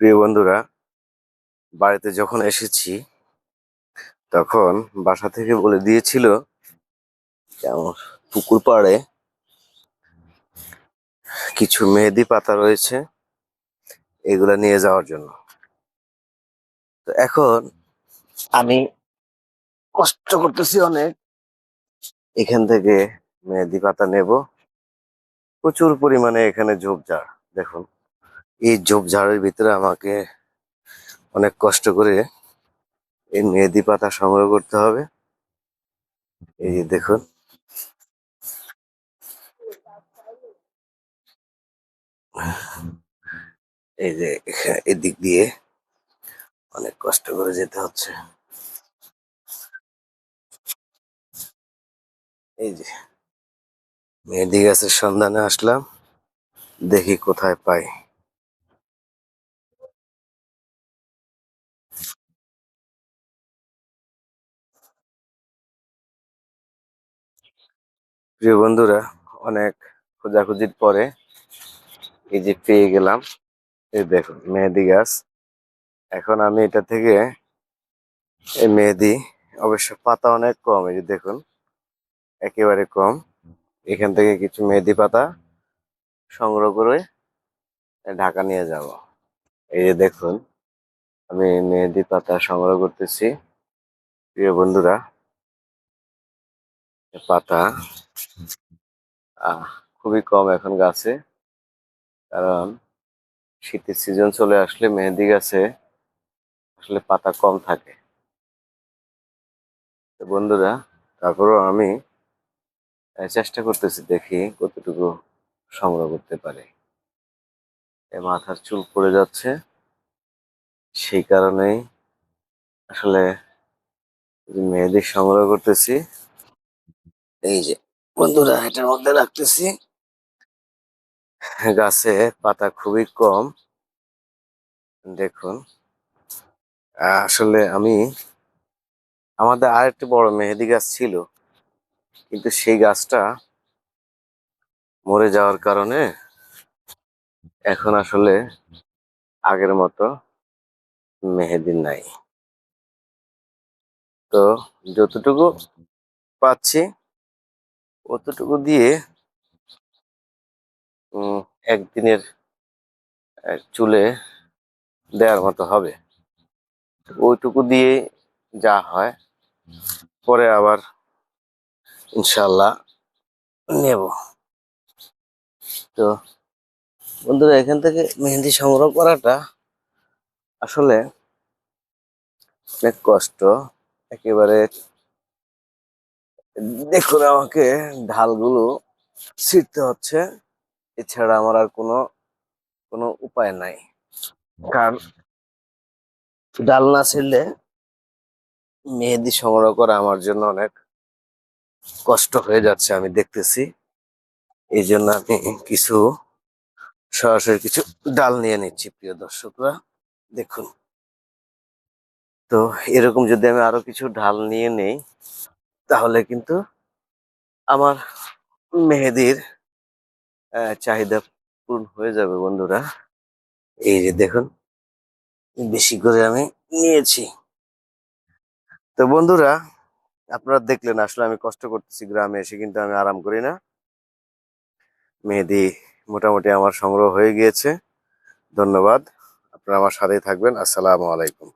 প্রিয় বন্ধুরা, বাড়িতে যখন এসেছি, তখন বাসা থেকে বলে দিয়েছিল যে আমার পুকুর পাড়ে কিছু মেহেদি পাতা রয়েছে, এগুলা নিয়ে যাওয়ার জন্য। তো এখন আমি কষ্ট করতেছি অনেক। এখান থেকে মেহেদি পাতা নেব। প্রচুর পরিমাণে এখানে ঝোপঝাড়, দেখুন। এই ঝোপঝাড়ের ভিতরে আমাকে অনেক কষ্ট করে এই মেহেদি পাতা সংগ্রহ করতে হবে। এই যে দেখুন। এই যে এদিক দিয়ে অনেক কষ্ট করে যেতে হচ্ছে। এই যে মেহেদি গাছের সন্ধানে আসলাম, দেখি কোথায় পাই। প্রিয় বন্ধুরা, অনেক খোঁজাখুঁজির পরে এই যে পেয়ে গেলাম। এই দেখুন, মেহেদি গাছ। এখন আমি এটা থেকে এই মেহেদি, অবশ্য পাতা অনেক কম, এই যে দেখুন, একেবারে কম। এখান থেকে কিছু মেহেদি পাতা সংগ্রহ করে ঢাকা নিয়ে যাব। এই যে দেখুন, আমি মেহেদি পাতা সংগ্রহ করতেছি। প্রিয় বন্ধুরা পাতা খুবই কম এখন গাছে। কারণ শীতের সিজন চলে আসলে মেহেদি গাছে আসলে পাতা কম থাকে। তো বন্ধুরা, তারপরেও আমি চেষ্টা করতেছি দেখি কতটুকু সংগ্রহ করতে পারি। এ মাথার চুল পড়ে যাচ্ছে। সেই কারণেই আসলে মেহেদি সংগ্রহ করতেছি, এই যে। বন্ধুরা, এটার মধ্যে রাখতেছি। গাছে পাতা খুবই কম। দেখুন। আসলে আমি, আমাদের আর আরেকটি বড় মেহেদি গাছ ছিল, কিন্তু সেই গাছটা মরে যাওয়ার কারণে এখন আসলে আগের মতো মেহেদি নাই। তো যতটুকু পাচ্ছি অতটুকু দিয়ে একদিনের চুলে দেওয়ার মতো হবে। ওইটুকু দিয়ে যা হয়, পরে আবার ইনশাল্লাহ নেব। তো, বন্ধুরা, এখান থেকে মেহেন্দি সংগ্রহ করাটা আসলে অনেক কষ্ট। একেবারে দেখুন, আমাকে ঢালগুলো ছিঁড়তে হচ্ছে। এছাড়া আমার আর কোনো কোনো উপায় নাই। কারণ ডাল না ছিঁড়লে মেহেদি সংগ্রহ করা আমার জন্য অনেক কষ্ট হয়ে যাচ্ছে, আমি দেখতেছি। এই জন্য আমি কিছু, সরাসরি কিছু ডাল নিয়ে নিচ্ছি, প্রিয় দর্শকরা। দেখুন। তো এরকম যদি আমি আরও কিছু ঢাল নিয়ে নেই তাহলে কিন্তু আমার মেহেদির চাহিদা পূরণ হয়ে যাবে বন্ধুরা। এই যে দেখুন, বেশি করে আমি নিয়েছি। তো বন্ধুরা, আপনারা দেখলেন আসলে আমি কষ্ট করতেছি গ্রামে এসে, কিন্তু আমি আরাম করি না। মেহেদি মোটামুটি আমার সংগ্রহ হয়ে গিয়েছে। ধন্যবাদ। আপনারা আমার সাথেই থাকবেন। আসসালামু আলাইকুম।